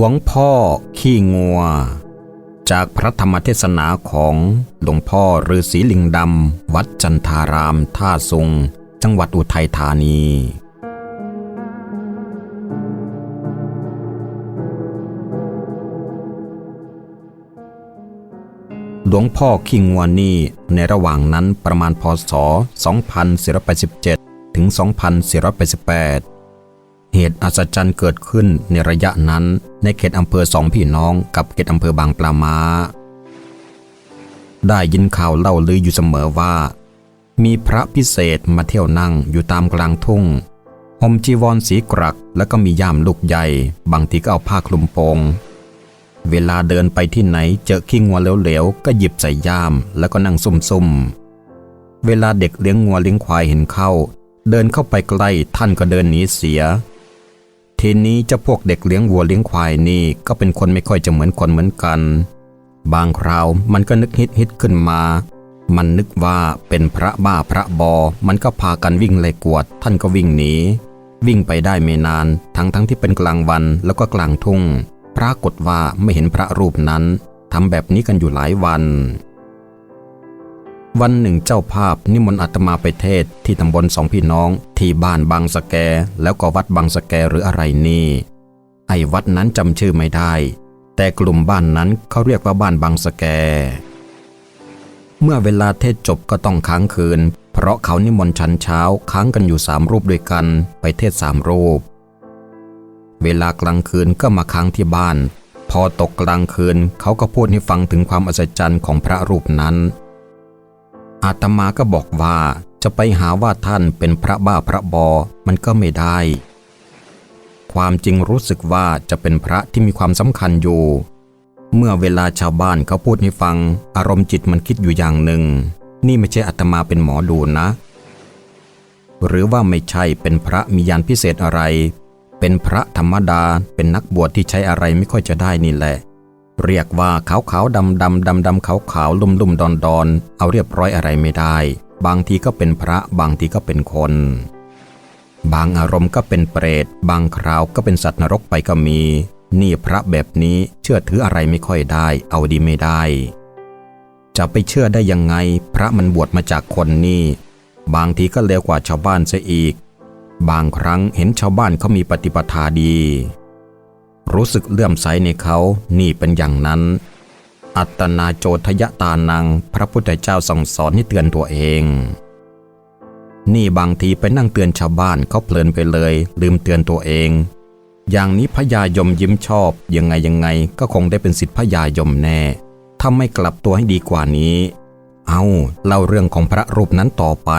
ลวงพ่อขี้งัว จากพระธรรมเทศนาของหลวงพ่อฤาษีลิงดำ วัดจันทารามท่าสุงจังหวัดอุทัยธานีหลวงพ่อขี้งัวนี่ในระหว่างนั้นประมาณพศ 2487 ถึง 2488 เหตุอัศจรรย์เกิดขึ้นในระยะนั้น ในเขตอำเภอสองพี่น้องกับเขตอำเภอบางปลามาได้ยินข่าวเล่าลืออยู่เสมอว่า มีพระพิเศษมาเที่ยวนั่งอยู่ตามกลางทุ่งห่มจีวรสีกรักแล้วก็มีย่ามลูกใหญ่ บางทีก็เอาผ้าคลุมโปง เวลาเดินไปที่ไหนเจอขี้งัวเหลวๆก็หยิบใส่ย่ามแล้วก็นั่งซุ่มๆ เวลาเด็กเลี้ยงงัวเลี้ยงควายเห็นเข้า เดินเข้าไปใกล้ท่านก็เดินหนีเสีย ทีนี้เจ้าพวกเด็กเลี้ยงวัวเลี้ยงควายนี่ก็เป็นคนไม่ค่อยจะเหมือนคนเหมือนกัน บางคราวมันก็นึกฮิตฮิตขึ้นมา มันนึกว่าเป็นพระบ้าพระบอ มันก็พากันวิ่งไล่กวด ท่านก็วิ่งหนี วิ่งไปได้ไม่นาน ทั้งทั้งที่เป็นกลางวันแล้วก็กลางทุ่ง ปรากฏว่าไม่เห็นพระรูปนั้นทำแบบนี้กันอยู่หลายวัน วันหนึ่งเจ้าภาพนิมนต์อาตมาไปเทศที่ตำบลสองพี่น้อง ที่บ้านบางสะแก แล้วก็วัดบางสะแกหรืออะไรนี่ ไอ้วัดนั้นจำชื่อไม่ได้ แต่กลุ่มบ้านนั้นเขาเรียกว่าบ้านบางสะแก เมื่อเวลาเทศจบก็ต้องค้างคืน เพราะเขานิมนต์ชันเช้าค้างกันอยู่สามรูปด้วยกันไปเทศสามรูป เวลากลางคืนก็มาค้างที่บ้าน พอตกกลางคืนเขาก็พูดให้ฟังถึงความอัศจรรย์ของพระรูปนั้น อาตมาก็บอกว่าจะไปหาว่าท่านเป็นพระบ้าพระบอมันก็ไม่ได้ ความจริงรู้สึกว่าจะเป็นพระที่มีความสำคัญอยู่ เมื่อเวลาชาวบ้านเขาพูดให้ฟัง อารมณ์จิตมันคิดอยู่อย่างหนึ่ง นี่ไม่ใช่อาตมาเป็นหมอดูนะ หรือว่าไม่ใช่เป็นพระมียานพิเศษอะไร เป็นพระธรรมดาเป็นนักบวชที่ใช้อะไรไม่ค่อยจะได้นี่แหละ เรียกว่าขาวขาวดำดำดำดำขาวขาวลุ่มลุ่มดอนดอนเอาเรียบร้อยอะไรไม่ได้ บางทีก็เป็นพระบางทีก็เป็นคน บางอารมณ์ก็เป็นเปรต บางคราวก็เป็นสัตว์นรกไปก็มี นี่พระแบบนี้เชื่อถืออะไรไม่ค่อยได้ เอาดีไม่ได้ จะไปเชื่อได้ยังไง พระมันบวชมาจากคนนี่ บางทีก็เลวกว่าชาวบ้านเสียอีก บางครั้งเห็นชาวบ้านเขามีปฏิปทาดี รู้สึกเลื่อมใสในเขานี่เป็นอย่างนั้น อัตนาโจทยตานัง พระพุทธเจ้าสั่งสอนให้เตือนตัวเอง นี่บางทีไปนั่งเตือนชาวบ้านเขาเพลินไปเลย ลืมเตือนตัวเอง อย่างนี้พญายมยิ้มชอบ ยังไงยังไงก็คงได้เป็นสิทธิพญายมแน่ถ้าไม่กลับตัวให้ดีกว่านี้ เอาเล่าเรื่องของพระรูปนั้นต่อไป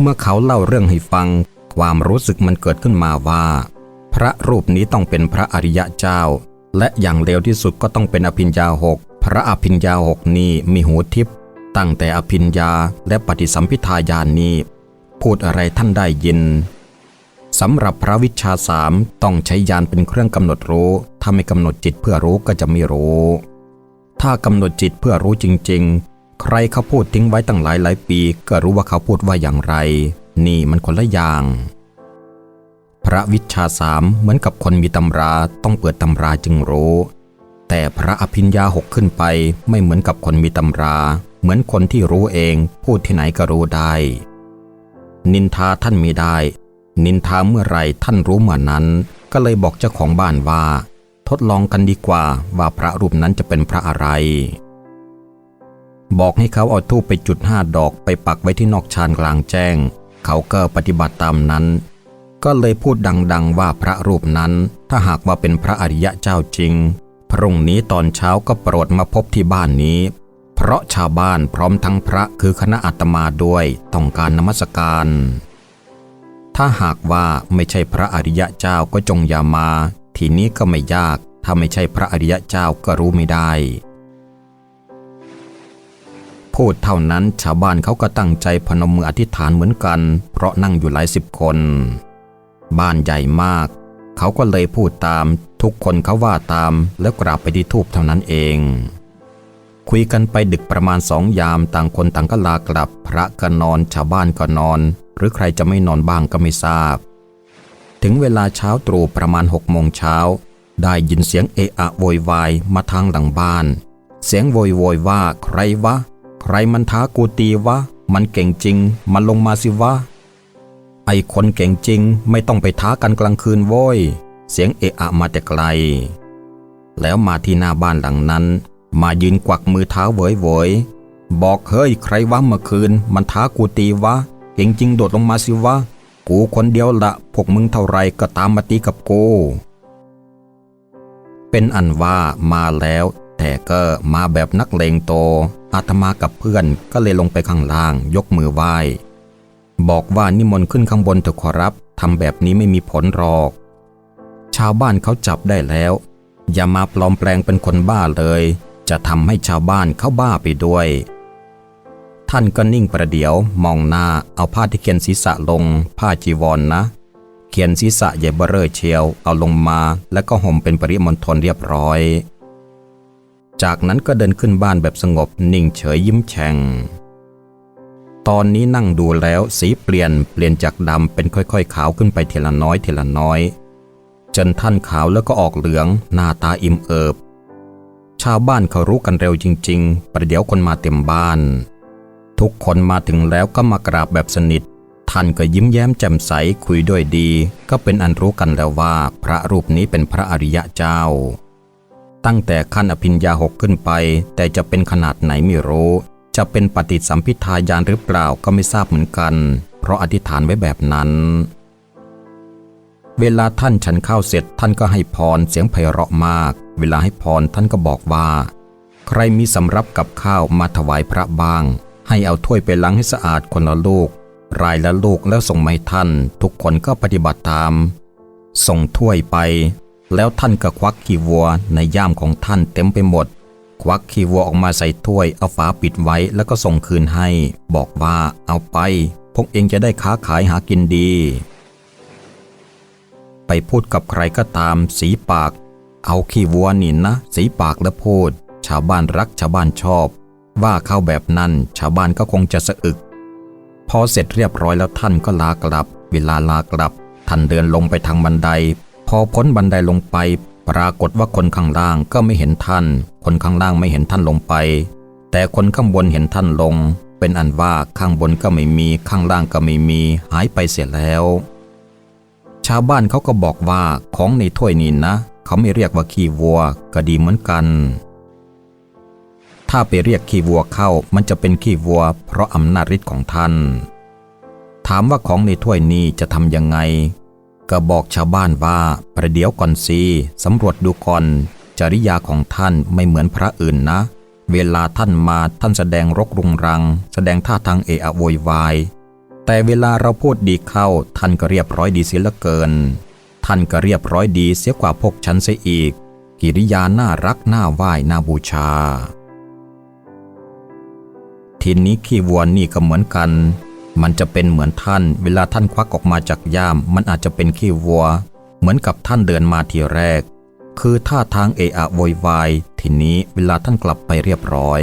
เมื่อเขาเล่าเรื่องให้ฟัง ความรู้สึกมันเกิดขึ้นมาว่า พระรูปนี้ต้องเป็นพระอริยะเจ้า และอย่างเร็วที่สุดก็ต้องเป็นอภิญญาหกพระอภิญญาหกนี้มีหูทิพย์ตั้งแต่อภิญญาและปฏิสัมพิทาญาณนี้ พูดอะไรท่านได้ยินสำหรับพระวิชาสามต้องใช้ญาณเป็นเครื่องกำหนดรู้ ถ้าไม่กำหนดจิตเพื่อรู้ก็จะไม่รู้ ถ้ากำหนดจิตเพื่อรู้จริง ๆ ใครเขาพูดทิ้งไว้ตั้งหลายหลายปี ก็รู้ว่าเขาพูดว่าอย่างไร นี่มันคนละอย่าง พระวิชาสามเหมือนกับคนมีตำราต้องเปิดตำราจึงรู้ แต่พระอภิญญาหกขึ้นไปไม่เหมือนกับคนมีตำรา เหมือนคนที่รู้เองพูดที่ไหนก็รู้ได้ นินทาท่านมีได้ นินทาเมื่อไรท่านรู้เมื่อนั้น ก็เลยบอกเจ้าของบ้านว่า ทดลองกันดีกว่าว่าพระรูปนั้นจะเป็นพระอะไร บอกให้เขาเอาทูปไปจุดห้าดอกไปปักไว้ที่นอกชานกลางแจ้ง เขาก็ปฏิบัติตามนั้น ก็เลยพูดดังๆว่าพระรูปนั้น ถ้าหากว่าเป็นพระอริยะเจ้าจริง พรุ่งนี้ตอนเช้าก็โปรดมาพบที่บ้านนี้ เพราะชาวบ้านพร้อมทั้งพระคือคณะอาตมาด้วยต้องการนมัสการ ถ้าหากว่าไม่ใช่พระอริยะเจ้าก็จงอย่ามา ทีนี้ก็ไม่ยาก ถ้าไม่ใช่พระอริยะเจ้าก็รู้ไม่ได้พูดเท่านั้นชาวบ้านเขาก็ตั้งใจพนมมืออธิษฐานเหมือนกัน เพราะนั่งอยู่หลายสิบคน บ้านใหญ่มาก เขาก็เลยพูดตาม ทุกคนเขาว่าตามแล้วกราบไปที่ทูบเท่านั้นเอง คุยกันไปดึกประมาณสองยามต่างคนต่างก็ลากลับ พระก็นอนชาวบ้านก็นอน หรือใครจะไม่นอนบ้างก็ไม่ทราบ ถึงเวลาเช้าตรู่ประมาณหกโมงเช้าได้ยินเสียงเอะอะโวยวายมาทางหลังบ้าน เสียงโวยวายว่าใครวะ ใครมันท้ากูตีวะ มันเก่งจริง มันลงมาสิวะ ไอคนเก่งจริงไม่ต้องไปท้ากันกลางคืนโว้ย เสียงเอะอะมาแต่ไกล แล้วมาที่หน้าบ้านหลังนั้น มายืนกวักมือเท้าเวยเวยบอกเฮ้ยใครวะเมื่อคืน มันท้ากูตีวะ เก่งจริงโดดลงมาสิวะ กูคนเดียวละพวกมึงเท่าไรก็ตามมาตีกับกูเป็นอันว่ามาแล้ว แต่ก็มาแบบนักเลงโตอาตมากับเพื่อนก็เลยลงไปข้างล่าง ยกมือไหว้ บอกว่านิมนต์ขึ้นข้างบนเถอะขอรับทำแบบนี้ไม่มีผลหรอก ชาวบ้านเขาจับได้แล้ว อย่ามาปลอมแปลงเป็นคนบ้าเลย จะทำให้ชาวบ้านเขาบ้าไปด้วย ท่านก็นิ่งประเดี๋ยว มองหน้าเอาผ้าที่เขียนศีรษะลง ผ้าจีวรนนะ เขียนศีรษะใหญ่เบ้อเร่อเชียว เอาลงมาแล้วก็ห่มเป็นปริมณฑลเรียบร้อย จากนั้นก็เดินขึ้นบ้านแบบสงบนิ่งเฉยยิ้มแฉ่ง ตอนนี้นั่งดูแล้วสีเปลี่ยนเปลี่ยนจากดำเป็นค่อยๆ ขาวขึ้นไปทีละน้อยทีละน้อย จนท่านขาวแล้วก็ออกเหลืองหน้าตาอิ่มเอิบ ชาวบ้านเขารู้กันเร็วจริง ๆ ประเดี๋ยวคนมาเต็มบ้าน ทุกคนมาถึงแล้วก็มากราบแบบสนิท ท่านก็ยิ้มแย้มแจ่มใสคุยด้วยดี ก็เป็นอันรู้กันแล้วว่าพระรูปนี้เป็นพระอริยะเจ้า ตั้งแต่ขั้นอภิญญาหกขึ้นไป แต่จะเป็นขนาดไหนไม่รู้ จะเป็นปฏิสัมพิทายานหรือเปล่าก็ไม่ทราบเหมือนกัน เพราะอธิษฐานไว้แบบนั้น เวลาท่านฉันข้าวเสร็จท่านก็ให้พรเสียงไพเราะมาก เวลาให้พรท่านก็บอกว่า ใครมีสำรับกับข้าวมาถวายพระบ้าง ให้เอาถ้วยไปล้างให้สะอาดคนละลูก รายละลูกแล้วส่งมาให้ท่าน ทุกคนก็ปฏิบัติตาม ส่งถ้วยไป แล้วท่านก็ควักขี้วัวในย่ามของท่านเต็มไปหมด ควักขี้วัวออกมาใส่ถ้วย เอาฝาปิดไว้แล้วก็ส่งคืนให้ บอกว่าเอาไป พวกเองจะได้ค้าขายหากินดี ไปพูดกับใครก็ตาม สีปาก เอาขี้วัวนี่นะ สีปากแล้วพูด ชาวบ้านรักชาวบ้านชอบ ว่าเข้าแบบนั้น ชาวบ้านก็คงจะสะอึก พอเสร็จเรียบร้อยแล้วท่านก็ลากลับ เวลาลากลับ ท่านเดินลงไปทางบันได พอพ้นบันไดลงไป ปรากฏว่าคนข้างล่างก็ไม่เห็นท่าน คนข้างล่างไม่เห็นท่านลงไป แต่คนข้างบนเห็นท่านลง เป็นอันว่าข้างบนก็ไม่มีข้างล่างก็ไม่มีหายไปเสียแล้ว ชาวบ้านเขาก็บอกว่าของในถ้วยนี้นะ เขาไม่เรียกว่าขี้วัวก็ดีเหมือนกัน ถ้าไปเรียกขี้วัวเข้ามันจะเป็นขี้วัว เพราะอำนาจฤทธิ์ของท่าน ถามว่าของในถ้วยนี้จะทำยังไง ก็บอกชาวบ้านว่าประเดี๋ยวก่อนสิสำรวจดูก่อน จริยาของท่านไม่เหมือนพระอื่นนะ เวลาท่านมาท่านแสดงรกรุงรัง แสดงท่าทางเอะอะโวยวาย แต่เวลาเราพูดดีเข้า ท่านก็เรียบร้อยดีเสียเหลือเกิน ท่านก็เรียบร้อยดีเสียกว่าพวกฉันเสียอีก กิริยาน่ารักน่าไหว้น่าบูชา ทีนี้ขี้วัวนี่ก็เหมือนกัน มันจะเป็นเหมือนท่าน เวลาท่านควักออกมาจากย่าม มันอาจจะเป็นขี้วัว เหมือนกับท่านเดินมาทีแรก คือท่าทางเอะอะโวยวาย ทีนี้เวลาท่านกลับไปเรียบร้อย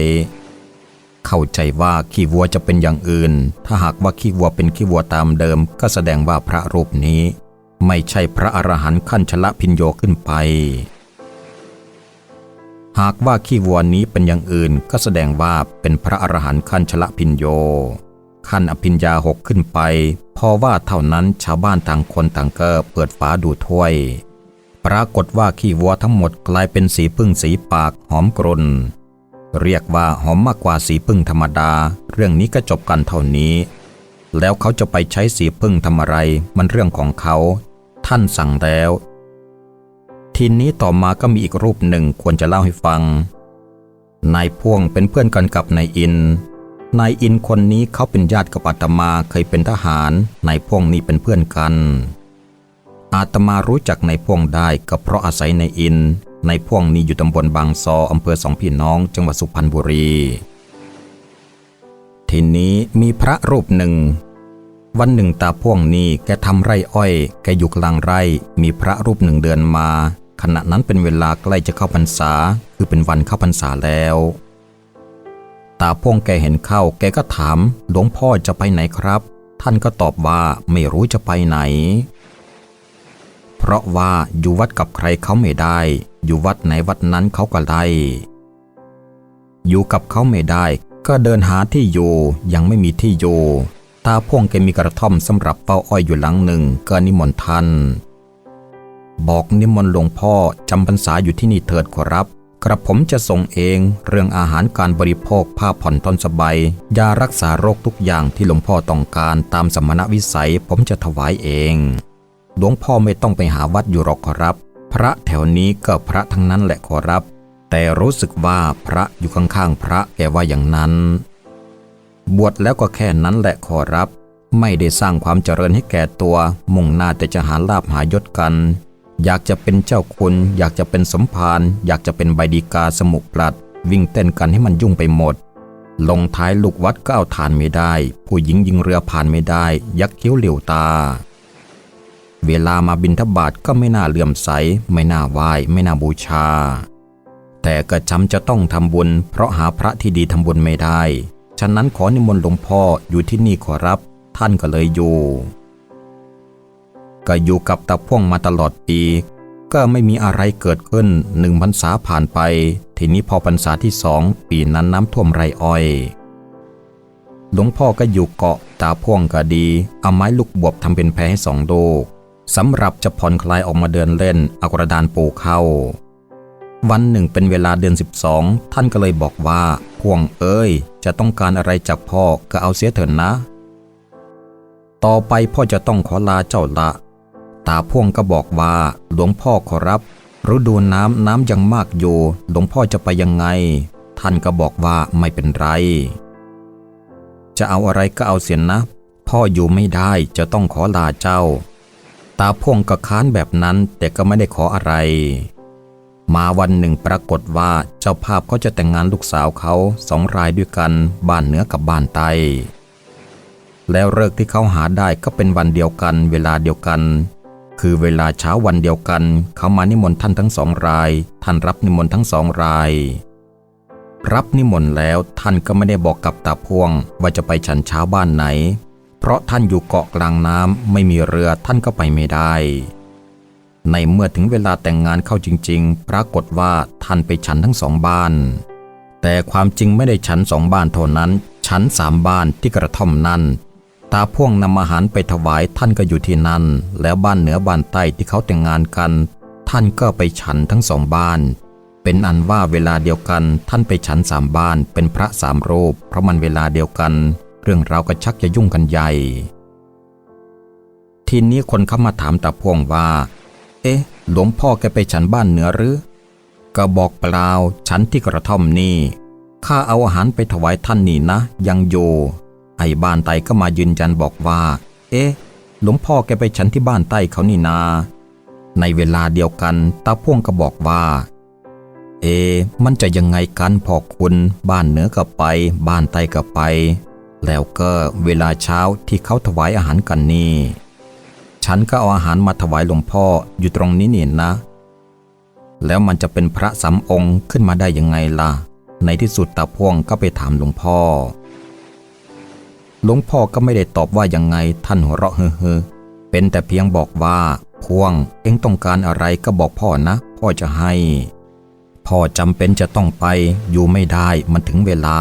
เข้าใจว่าขี้วัวจะเป็นอย่างอื่น ถ้าหากว่าขี้วัวเป็นขี้วัวตามเดิม ก็แสดงว่าพระรูปนี้ ไม่ใช่พระอรหันต์ขั้นชละพิญโยขึ้นไป หากว่าขี้วัวนี้เป็นอย่างอื่น ก็แสดงว่าเป็นพระอรหันต์ขั้นชละพิญโย ขั้นอภิญญาหกขึ้นไป พอว่าเท่านั้นชาวบ้านต่างคนต่างก็เปิดฝาดูถ้วย ปรากฏว่าขี้วัวทั้งหมดกลายเป็นสีพึ่งสีปากหอมกรุนเรียกว่าหอมมากกว่าสีพึ่งธรรมดา เรื่องนี้ก็จบกันเท่านี้ แล้วเขาจะไปใช้สีพึ่งทำอะไร มันเรื่องของเขา ท่านสั่งแล้ว ทีนี้ต่อมาก็มีอีกรูปหนึ่งควรจะเล่าให้ฟังนายพ่วงเป็นเพื่อนกันกับนายอิน นายอินคนนี้เขาเป็นญาติกับอาตมาเคยเป็นทหารนายพ่วงนี่เป็นเพื่อนกัน อาตมารู้จักนายพ่วงได้ก็เพราะอาศัยนายอินนายพ่วงนี้อยู่ตำบลบางซออำเภอสองพี่น้อง จังหวัดสุพรรณบุรี ทีนี้มีพระรูปหนึ่ง วันหนึ่งตาพ่วงนี้แกทำไร่อ้อย แกอยู่กลางไร่ มีพระรูปหนึ่งเดินมา ขณะนั้นเป็นเวลาใกล้จะเข้าพรรษา คือเป็นวันเข้าพรรษาแล้ว ตาพ่วงแกเห็นเข้า แกก็ถามหลวงพ่อจะไปไหนครับ ท่านก็ตอบว่าไม่รู้จะไปไหน เพราะว่าอยู่วัดกับใครเขาไม่ได้ อยู่วัดไหนวัดนั้นเขาก็ไล่อยู่กับเขาไม่ได้ ก็เดินหาที่อยู่ยังไม่มีที่อยู่ตาพ่วงแกมีกระท่อมสำหรับเป้าอ้อยอยู่หลังหนึ่งก็นิมนต์ท่านบอกนิมนต์หลวงพ่อจำพรรษาอยู่ที่นี่เถิดขอรับ กระผมจะส่งเองเรื่องอาหารการบริโภคผ้าผ่อนทนสบายยารักษาโรคทุกอย่างที่หลวงพ่อต้องการตามสมณวิสัยผมจะถวายเอง หลวงพ่อไม่ต้องไปหาวัดอยู่หรอกขอรับ พระแถวนี้ก็พระทั้งนั้นแหละขอรับ แต่รู้สึกว่าพระอยู่ข้างๆพระแกว่าอย่างนั้น บวชแล้วก็แค่นั้นแหละขอรับ ไม่ได้สร้างความเจริญให้แก่ตัว มุ่งหน้าแต่จะหาลาภหายศกัน อยากจะเป็นเจ้าคุณอยากจะเป็นสมภารอยากจะเป็นใบดีกาสมุปลัด วิ่งเต้นกันให้มันยุ่งไปหมด ลงท้ายลูกวัดก็เอาทานไม่ได้ ผู้หญิงยิงเรือผ่านไม่ได้ ยักคิ้วเหลียวตา เวลามาบินทบาทก็ไม่น่าเลื่อมใส ไม่น่าไหว้ไม่น่าบูชา แต่ก็จำจะต้องทำบุญ เพราะหาพระที่ดีทำบุญไม่ได้ ฉะนั้นขอนิมนต์หลวงพ่ออยู่ที่นี่ขอรับ ท่านก็เลยอยู่ ก็อยู่กับตาพ่วงมาตลอดปี ก็ไม่มีอะไรเกิดขึ้นหนึ่งพรรษาผ่านไป ทีนี้พอพรรษาที่สองปีนั้นน้ำท่วมไรอ้อยหลวงพ่อก็อยู่เกาะตาพ่วงก็ดี เอาไม้ลูกบวบทำเป็นแพให้สองโดกสำหรับจะผ่อนคลายออกมาเดินเล่นเอากระดานปูเข้า วันหนึ่งเป็นเวลาเดือน 12 ท่านก็เลยบอกว่า พ่วงเอ้ย จะต้องการอะไรจากพ่อก็เอาเสียเถินนะ ต่อไปพ่อจะต้องขอลาเจ้าละ ตาพ่วงก็บอกว่าหลวงพ่อขอรับฤดูน้ำน้ำยังมากอยู่หลวงพ่อจะไปยังไง ท่านก็บอกว่าไม่เป็นไร จะเอาอะไรก็เอาเสียนะ พ่ออยู่ไม่ได้จะต้องขอลาเจ้า ตาพ่วงก็ค้านแบบนั้นแต่ก็ไม่ได้ขออะไร มาวันหนึ่งปรากฏว่าเจ้าภาพเขาจะแต่งงานลูกสาวเขาสองรายด้วยกันบ้านเหนือกับบ้านใต้แล้วเลิกษ์ที่เขาหาได้ก็เป็นวันเดียวกัน เวลาเดียวกัน คือเวลาเช้าวันเดียวกัน เขามานิมนต์ท่านทั้งสองราย ท่านรับนิมนต์ทั้งสองราย รับนิมนต์แล้วท่านก็ไม่ได้บอกกับตาพวงว่าจะไปฉันเช้าบ้านไหน เพราะท่านอยู่เกาะกลางน้ำไม่มีเรือท่านก็ไปไม่ได้ ในเมื่อถึงเวลาแต่งงานเข้าจริง ๆ ปรากฏว่าท่านไปฉันทั้งสองบ้าน แต่ความจริงไม่ได้ฉันสองบ้านเท่านั้น ฉันสามบ้านที่กระท่อมนั่น ตาพ่วงนำอาหารไปถวายท่านก็อยู่ที่นั่น แล้วบ้านเหนือบ้านใต้ที่เขาแต่งงานกัน ท่านก็ไปฉันทั้งสองบ้าน เป็นอันว่าเวลาเดียวกันท่านไปฉันสามบ้าน เป็นพระสามรูปเพราะมันเวลาเดียวกัน เรื่องราวก็ชักจะยุ่งกันใหญ่ ทีนี้คนเข้ามาถามตาพ่วงว่า เอ๊ะ หลวงพ่อแกไปฉันบ้านเหนือหรือก็บอกเปล่าฉันที่กระท่อมนี่ข้าเอาอาหารไปถวายท่านนี่นะ ยังอยู่ ไอ้บ้านไตก็มายืนยันบอกว่า เอ๊ะ หลวงพ่อแกไปฉันที่บ้านใต้เขานี่นา ในเวลาเดียวกันตาพ่วงก็บอกว่า เอะมันจะยังไงกันพอคุณบ้านเหนือก็ไป บ้านใต้ก็ไป แล้วก็เวลาเช้าที่เขาถวายอาหารกันนี่ ฉันก็เอาอาหารมาถวายหลวงพ่ออยู่ตรงนี้นี่นะ แล้วมันจะเป็นพระสามองค์ขึ้นมาได้ยังไงล่ะ ในที่สุดตาพ่วงก็ไปถามหลวงพ่อ หลวงพ่อก็ไม่ได้ตอบว่ายังไงท่านหัวเราะเฮ้อเป็นแต่เพียงบอกว่าพวงเอ็งต้องการอะไรก็บอกพ่อนะ พ่อจะให้ พ่อจำเป็นจะต้องไปอยู่ไม่ได้มันถึงเวลา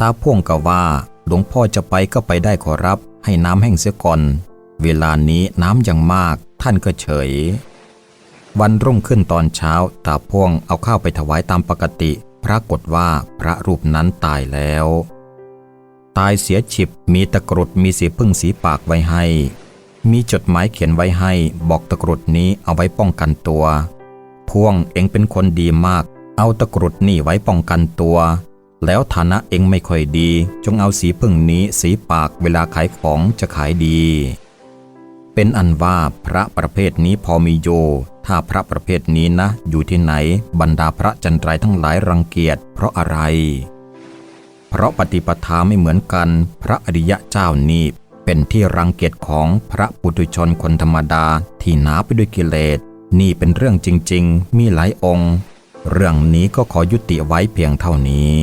ตาพ่วงก็ว่า หลวงพ่อจะไปก็ไปได้ขอรับ ให้น้ำแห้งเสียก่อน เวลานี้น้ำยังมากท่านก็เฉย วันรุ่งขึ้นตอนเช้า ตาพ่วงเอาข้าวไปถวายตามปกติ ปรากฏว่าพระรูปนั้นตายแล้ว ตายเสียฉิบมีตะกรุดมีสีพึ่งสีปากไว้ให้ มีจดหมายเขียนไว้ให้ บอกตะกรุดนี้เอาไว้ป้องกันตัว พ่วงเองเป็นคนดีมาก เอาตะกรุดนี่ไว้ป้องกันตัว แล้วฐานะเองไม่ค่อยดี จงเอาสีพึ่งนี้สีปากเวลาขายของจะขายดี เป็นอันว่าพระประเภทนี้พอมีโย ถ้าพระประเภทนี้นะ อยู่ที่ไหน บรรดาพระจันทรายทั้งหลายรังเกียจเพราะอะไร เพราะปฏิปทาไม่เหมือนกัน พระอริยะเจ้านี่เป็นที่รังเกียจของพระปุถุชนคนธรรมดาที่หนาไปด้วยกิเลส นี่เป็นเรื่องจริง ๆ มีหลายองค์ เรื่องนี้ก็ขอยุติไว้เพียงเท่านี้